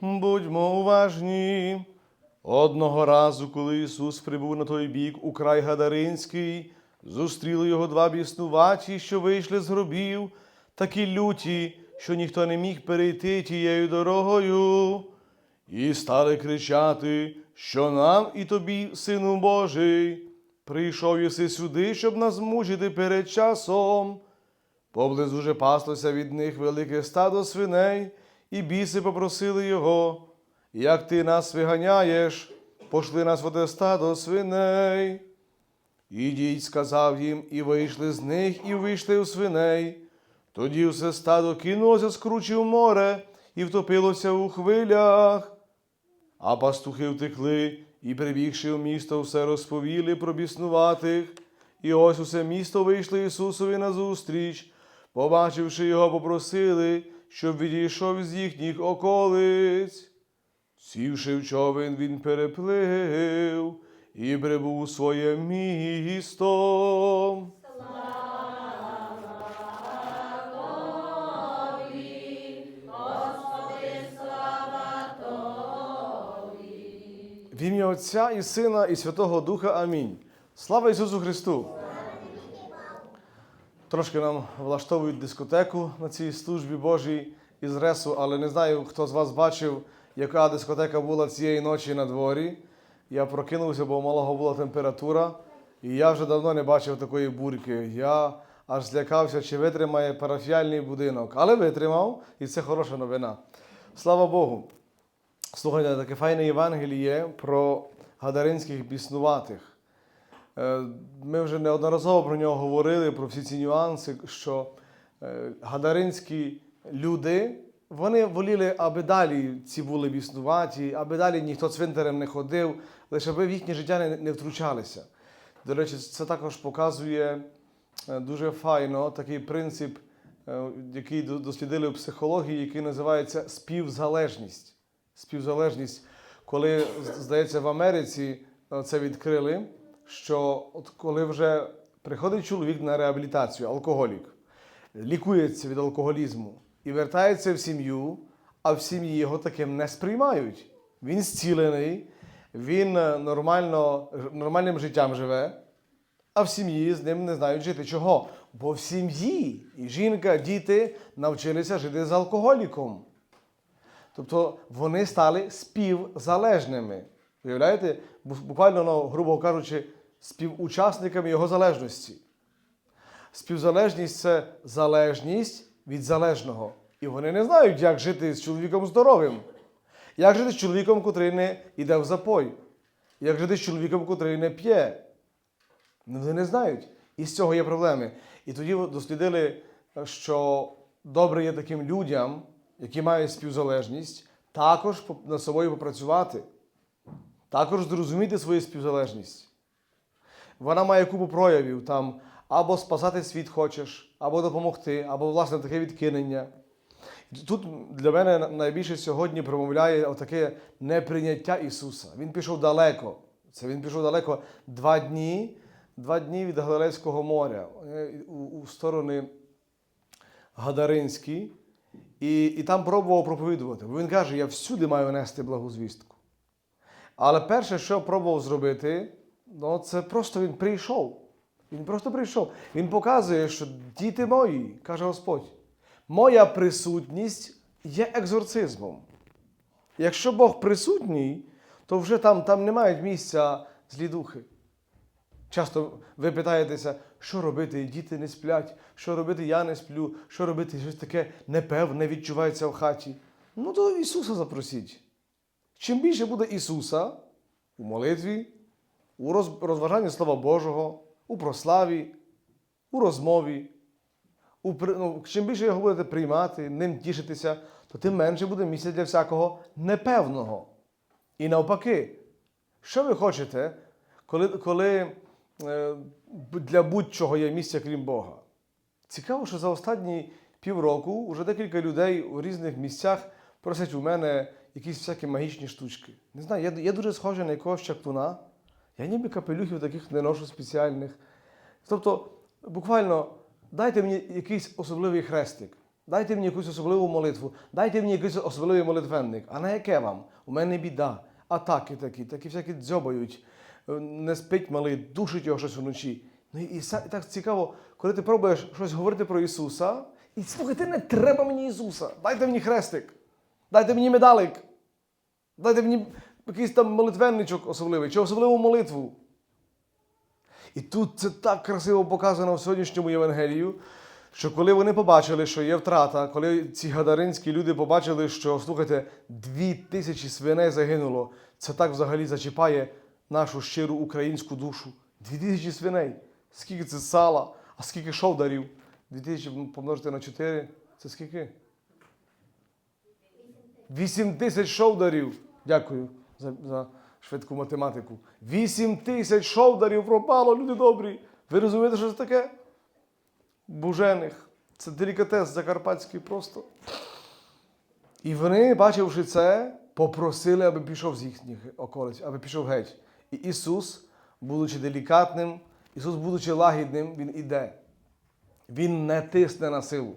Будьмо уважні. Одного разу, коли Ісус прибув на той бік у край Гадаринський, зустріли його два біснуваті, що вийшли з гробів, такі люті, що ніхто не міг перейти тією дорогою, і стали кричати, що нам і тобі, Сину Божий, прийшов єси сюди, щоб нас змучити перед часом. Поблизу же паслося від них велике стадо свиней, і біси попросили його, як ти нас виганяєш, пошли нас в оте стадо свиней. Ідіть, сказав їм, і вийшли з них, і вийшли у свиней. Тоді все стадо кинулося з кручі в море і втопилося у хвилях. А пастухи втекли і, прибігши в місто, все розповіли про біснуватих. І ось усе місто вийшло Ісусові назустріч. Побачивши його, попросили, щоб відійшов з їхніх околиць. Сівши в човен, він переплив і прибув у своє місто. В ім'я Отця і Сина, і Святого Духа. Амінь. Слава Ісусу Христу! Трошки нам влаштовують дискотеку на цій службі Божій із Ресу, але не знаю, хто з вас бачив, яка дискотека була цієї ночі на дворі. Я прокинувся, бо малого була температура, і я вже давно не бачив такої бурки. Я аж злякався, чи витримає парафіальний будинок. Але витримав, і це хороша новина. Слава Богу. Слухайте, таке файне Євангеліє про гадаринських біснуватих. Е, Ми вже неодноразово про нього говорили, про всі ці нюанси, що е, гадаринські люди, вони воліли, аби далі ці були біснуваті, аби далі ніхто цвинтарем не ходив, лише аби в їхнє життя не, втручалися. До речі, це також показує е, дуже файно такий принцип, який дослідили в психології, який називається співзалежність. Співзалежність, коли, здається, в Америці це відкрили, що от коли вже приходить чоловік на реабілітацію, алкоголік, лікується від алкоголізму і вертається в сім'ю, а в сім'ї його таким не сприймають. Він зцілений, він е, нормально, нормальним життям живе, а в сім'ї з ним не знають жити. Чого? Бо в сім'ї і жінка, діти навчилися жити з алкоголіком. Тобто вони стали співзалежними. Уявляєте? Буквально, ну, грубо кажучи, співучасниками його залежності. Співзалежність це залежність від залежного. І вони не знають, як жити з чоловіком здоровим, як жити з чоловіком, котрий не йде в запой, як жити з чоловіком, котрий не п'є. Вони не знають. І з цього є проблеми. І тоді дослідили, що добре є таким людям, які мають співзалежність, також над собою попрацювати, також зрозуміти свою співзалежність. Вона має купу проявів там або спасати світ хочеш, або допомогти, або власне таке відкинення. Тут для мене найбільше сьогодні промовляє отаке неприйняття Ісуса. Він пішов далеко. Це він пішов далеко два дні, два дні від Галилейського моря е, у, у сторони Гадаринські, і, і там пробував проповідувати. Бо він каже: я всюди маю нести благу звістку. Але перше, що пробував зробити, ну, це просто він прийшов. Він просто прийшов. Він показує, що діти мої, каже Господь, моя присутність є екзорцизмом. Якщо Бог присутній, то вже там, там не мають місця злі духи. Часто ви питаєтеся, що робити, діти не сплять, що робити, я не сплю, що робити, щось таке непевне відчувається в хаті. Ну, то Ісуса запросіть. Чим більше буде Ісуса у молитві, у розважанні Слова Божого, у прославі, у розмові, у, ну, чим більше його будете приймати, ним тішитися, то тим менше буде місця для всякого непевного. І навпаки, що ви хочете, коли, коли е, для будь-чого є місце, крім Бога? Цікаво, що за останні півроку вже декілька людей у різних місцях просять у мене якісь всякі магічні штучки. Не знаю, я, я дуже схожий на якогось чаклуна. Я ніби капелюхів таких не ношу спеціальних. Тобто, буквально дайте мені якийсь особливий хрестик. Дайте мені якусь особливу молитву, дайте мені якийсь особливий молитвенник. А на яке вам? У мене біда. Атаки такі, такі всякі дзьобають, е, не спить малий, душить його щось вночі. Ну і, і так цікаво, коли ти пробуєш щось говорити про Ісуса, і слухайте, не треба мені Ісуса. Дайте мені хрестик, дайте мені медалик, дайте мені якийсь там молитвенничок особливий, чи особливу молитву. І тут це так красиво показано в сьогоднішньому Євангелію, що коли вони побачили, що є втрата, коли ці гадаринські люди побачили, що, слухайте, дві тисячі свиней загинуло, це так взагалі зачіпає нашу щиру українську душу. Дві тисячі свиней. Скільки це сала, а скільки шовдарів? Дві тисячі помножити на чотири. Це скільки? Вісім тисяч шовдарів. Дякую за, за швидку математику. Вісім тисяч шовдарів пропало, люди добрі. Ви розумієте, що це таке? Бужених. Це делікатес закарпатський просто. І вони, бачивши це, попросили, аби пішов з їхніх околиць, аби пішов геть. І Ісус, будучи делікатним, Ісус, будучи лагідним, Він іде. Він не тисне на силу.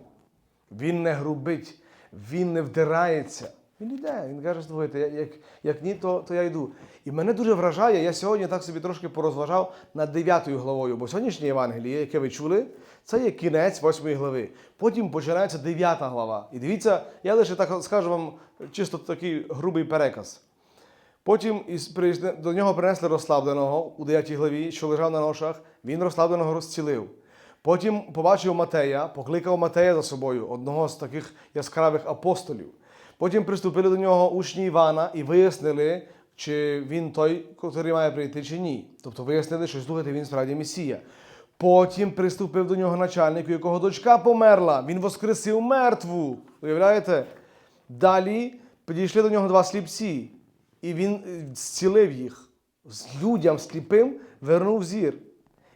Він не грубить, він не вдирається. Він йде, він каже, слухайте, як, як ні, то, то я йду. І мене дуже вражає, я сьогодні так собі трошки порозважав над 9 главою, бо сьогоднішнє Євангеліє, яке ви чули, це є кінець 8 глави. Потім починається 9 глава. І дивіться, я лише так скажу вам чисто такий грубий переказ. Потім до нього принесли розслабленого у 9 главі, що лежав на ношах, він розслабленого розцілив. Потім побачив Матея, покликав Матея за собою, одного з таких яскравих апостолів. Потім приступили до нього учні Івана і вияснили, чи він той, який має прийти, чи ні. Тобто вияснили, що слухайте, він справді Месія. Потім приступив до нього начальник, у якого дочка померла. Він воскресив мертву. Уявляєте? Далі підійшли до нього два сліпці, і він е, зцілив їх. З людям сліпим вернув зір.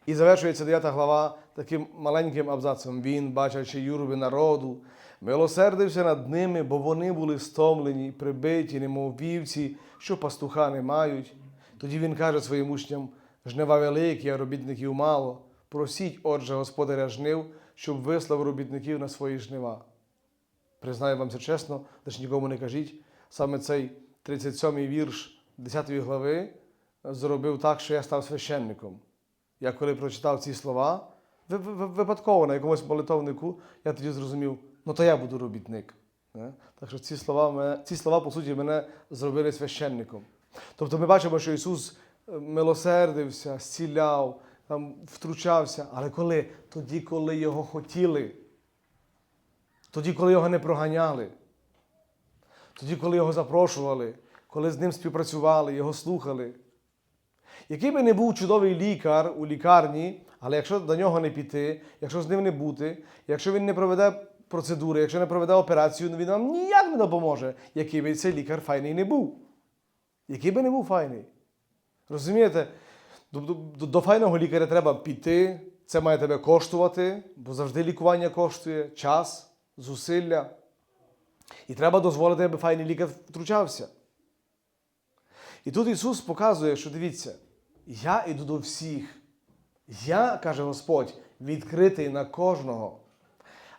І завершується 9 глава таким маленьким абзацом. Він, бачачи юрби народу, милосердився над ними, бо вони були стомлені, прибиті, немов вівці, що пастуха не мають. Тоді він каже своїм учням: жнива великі, а робітників мало. Просіть, отже, господаря жнив, щоб вислав робітників на свої жнива. Признаю вам це чесно, лише нікому не кажіть. Саме цей 37-й вірш 10 глави зробив так, що я став священником. Я коли прочитав ці слова, ви- ви- ви- випадково на якомусь молитовнику, я тоді зрозумів, ну то я буду робітник. Так що ці слова, мене, ці слова, по суті, мене зробили священником. Тобто ми бачимо, що Ісус е, милосердився, зціляв, там, втручався. Але коли? Тоді, коли його хотіли. Тоді, коли його не проганяли. Тоді, коли його запрошували, коли з ним співпрацювали, його слухали. Який би не був чудовий лікар у лікарні, але якщо до нього не піти, якщо з ним не бути, якщо він не проведе процедури, якщо не проведе операцію, він вам ніяк не допоможе, який би цей лікар файний не був. Який би не був файний. Розумієте? До, до, до файного лікаря треба піти, це має тебе коштувати, бо завжди лікування коштує час, зусилля. І треба дозволити, аби файний лікар втручався. І тут Ісус показує, що дивіться, я іду до всіх. Я, каже Господь, відкритий на кожного.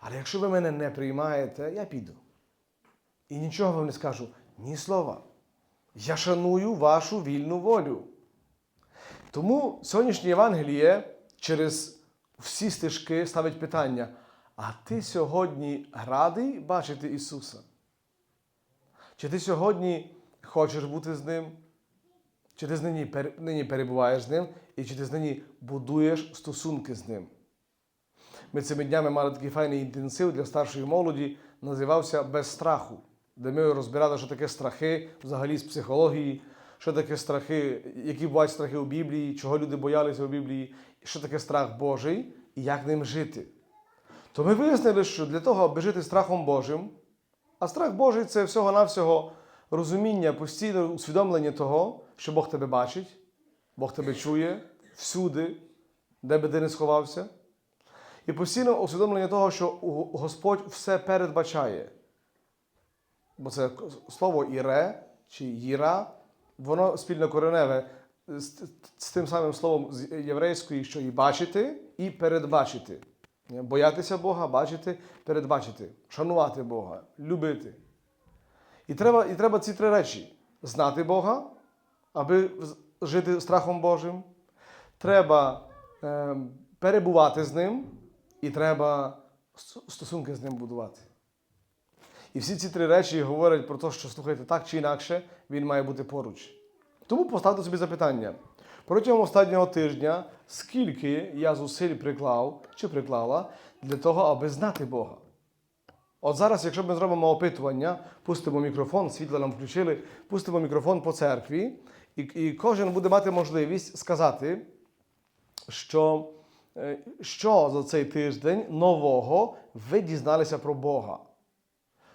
Але якщо ви мене не приймаєте, я піду. І нічого вам не скажу, ні слова. Я шаную вашу вільну волю. Тому сьогоднішнє Євангеліє через всі стежки ставить питання: а ти сьогодні радий бачити Ісуса? Чи ти сьогодні хочеш бути з Ним? Чи ти нині, нині перебуваєш з ним, і чи ти нині будуєш стосунки з ним? Ми цими днями мали такий файний інтенсив для старшої молоді, називався Без страху, де ми розбирали, що таке страхи взагалі з психології, що таке страхи, які бувають страхи у Біблії, чого люди боялися у Біблії, що таке страх Божий і як ним жити. То ми вияснили, що для того, аби жити страхом Божим, а страх Божий це всього-навсього розуміння, постійне усвідомлення того, що Бог тебе бачить, Бог тебе чує всюди, де би ти не сховався. І постійне усвідомлення того, що Господь все передбачає. Бо це слово іре чи їра, воно спільно кореневе з, тим самим словом з єврейської, що і бачити, і передбачити. Боятися Бога, бачити, передбачити, шанувати Бога, любити. І треба, і треба ці три речі: знати Бога, аби жити страхом Божим. Треба е, перебувати з ним, і треба стосунки з ним будувати. І всі ці три речі говорять про те, що слухайте, так чи інакше, він має бути поруч. Тому поставте собі запитання. Протягом останнього тижня, скільки я зусиль приклав чи приклала для того, аби знати Бога? От зараз, якщо ми зробимо опитування, пустимо мікрофон, світло нам включили, пустимо мікрофон по церкві, і, і кожен буде мати можливість сказати, що, що за цей тиждень нового ви дізналися про Бога.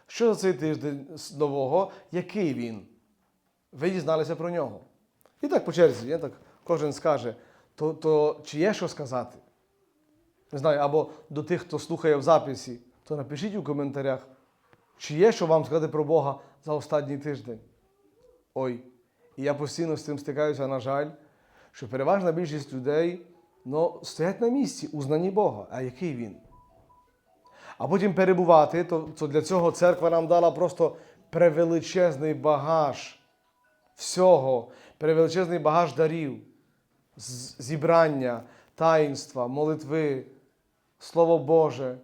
Що за цей тиждень нового, який він? Ви дізналися про нього. І так по черзі, я так, кожен скаже, то, то чи є що сказати? Не знаю, або до тих, хто слухає в записі, то напишіть у коментарях, чи є що вам сказати про Бога за останній тиждень. Ой, і я постійно з цим стикаюся, на жаль, що переважна більшість людей ну, стоять на місці у знанні Бога. А який він? А потім перебувати, то, то для цього церква нам дала просто превеличезний багаж всього, превеличезний багаж дарів, зібрання, таїнства, молитви, Слово Боже,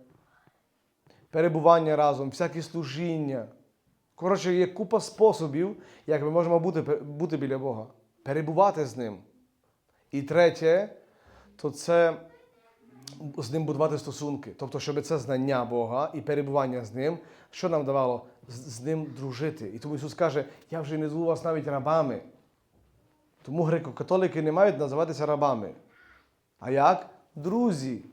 перебування разом, всякі служіння. Коротше, є купа способів, як ми можемо бути, бути біля Бога, перебувати з Ним. І третє, то це з ним будувати стосунки. Тобто, щоб це знання Бога і перебування з ним, що нам давало з, ним дружити. І тому Ісус каже, я вже не зву вас навіть рабами. Тому греко-католики не мають називатися рабами. А як? Друзі.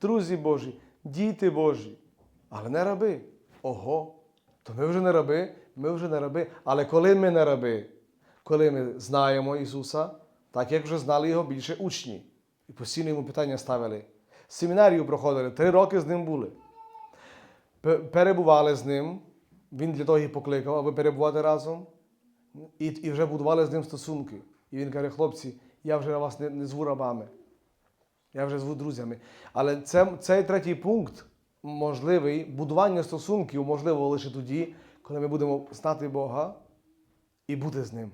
Друзі Божі, діти Божі. Але не раби. Ого. То ми вже не раби, ми вже не раби. Але коли ми не раби, коли ми знаємо Ісуса, так як вже знали його більше учні, і постійно йому питання ставили. Семінарію проходили, три роки з ним були. Перебували з ним, він для того і покликав, аби перебувати разом, і вже будували з ним стосунки. І він каже, хлопці, я вже вас не, не зву рабами, я вже зву друзями. Але це, цей третій пункт можливий, будування стосунків можливо лише тоді, коли ми будемо знати Бога і бути з ним.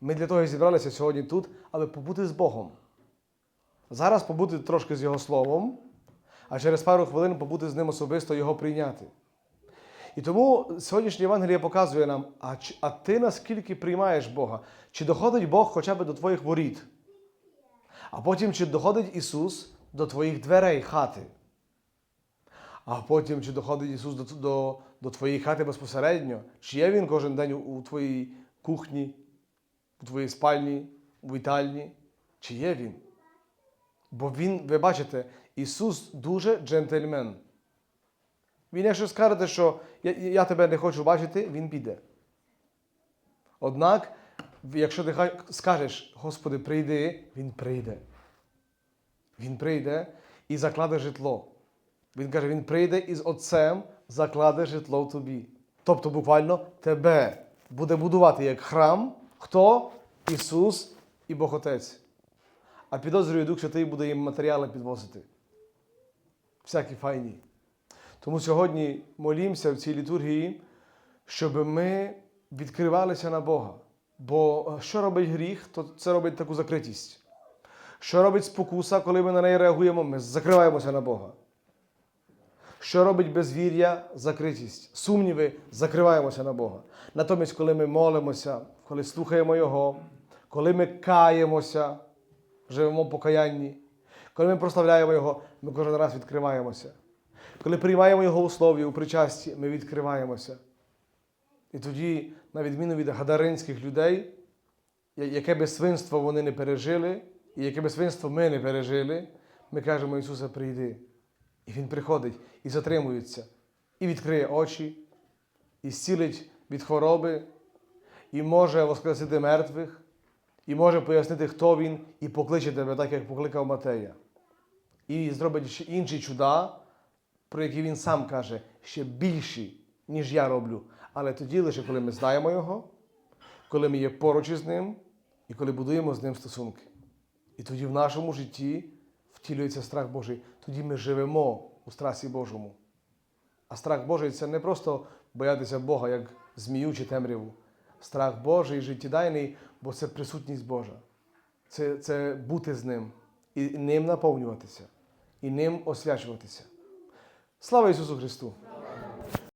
Ми для того і зібралися сьогодні тут, аби побути з Богом. Зараз побути трошки з Його Словом, а через пару хвилин побути з ним особисто Його прийняти. І тому сьогоднішнє Євангеліє показує нам, а, а ти наскільки приймаєш Бога? Чи доходить Бог хоча б до твоїх воріт? А потім, чи доходить Ісус до твоїх дверей хати? А потім, чи доходить Ісус до, до, до твоєї хати безпосередньо? Чи є Він кожен день у, у твоїй кухні, у твоїй спальні, у вітальні? Чи є Він? Бо Він, ви бачите, Ісус дуже джентльмен. Він, якщо скаже, що я, я тебе не хочу бачити, Він піде. Однак, якщо ти скажеш, Господи, прийди, Він прийде. Він прийде і закладе житло. Він каже, Він прийде і з Отцем закладе житло тобі. Тобто, буквально тебе буде будувати як храм, хто? Ісус і Бог Отець. А підозрюю, Дух Святий буде їм матеріали підвозити. Всякі файні. Тому сьогодні молімося в цій літургії, щоб ми відкривалися на Бога. Бо е, що робить гріх, то це робить таку закритість. Що робить спокуса, коли ми на неї реагуємо, ми закриваємося на Бога. Що робить безвір'я, закритість, сумніви, закриваємося на Бога. Натомість, коли ми молимося, коли слухаємо Його, коли ми каємося, живемо в покаянні, коли ми прославляємо Його, ми кожен раз відкриваємося. Коли приймаємо Його у слові, у причасті, ми відкриваємося. І тоді, на відміну від гадаринських людей, яке би свинство вони не пережили, і яке би свинство ми не пережили, ми кажемо, Ісусе, прийди. І Він приходить і затримується, і відкриє очі, і зцілить від хвороби, і може воскресити мертвих, і може пояснити, хто він, і покличе тебе, так як покликав Матея. І зробить ще інші чуда, про які він сам каже, ще більші, ніж я роблю. Але тоді лише коли ми знаємо Його, коли ми є поруч із ним, і коли будуємо з ним стосунки. І тоді в нашому житті втілюється страх Божий. Тоді ми живемо у страсі Божому. А страх Божий це не просто боятися Бога, як змію чи темряву. Страх Божий життєдайний, бо це присутність Божа. Це, це бути з ним і ним наповнюватися, і ним освячуватися. Слава Ісусу Христу!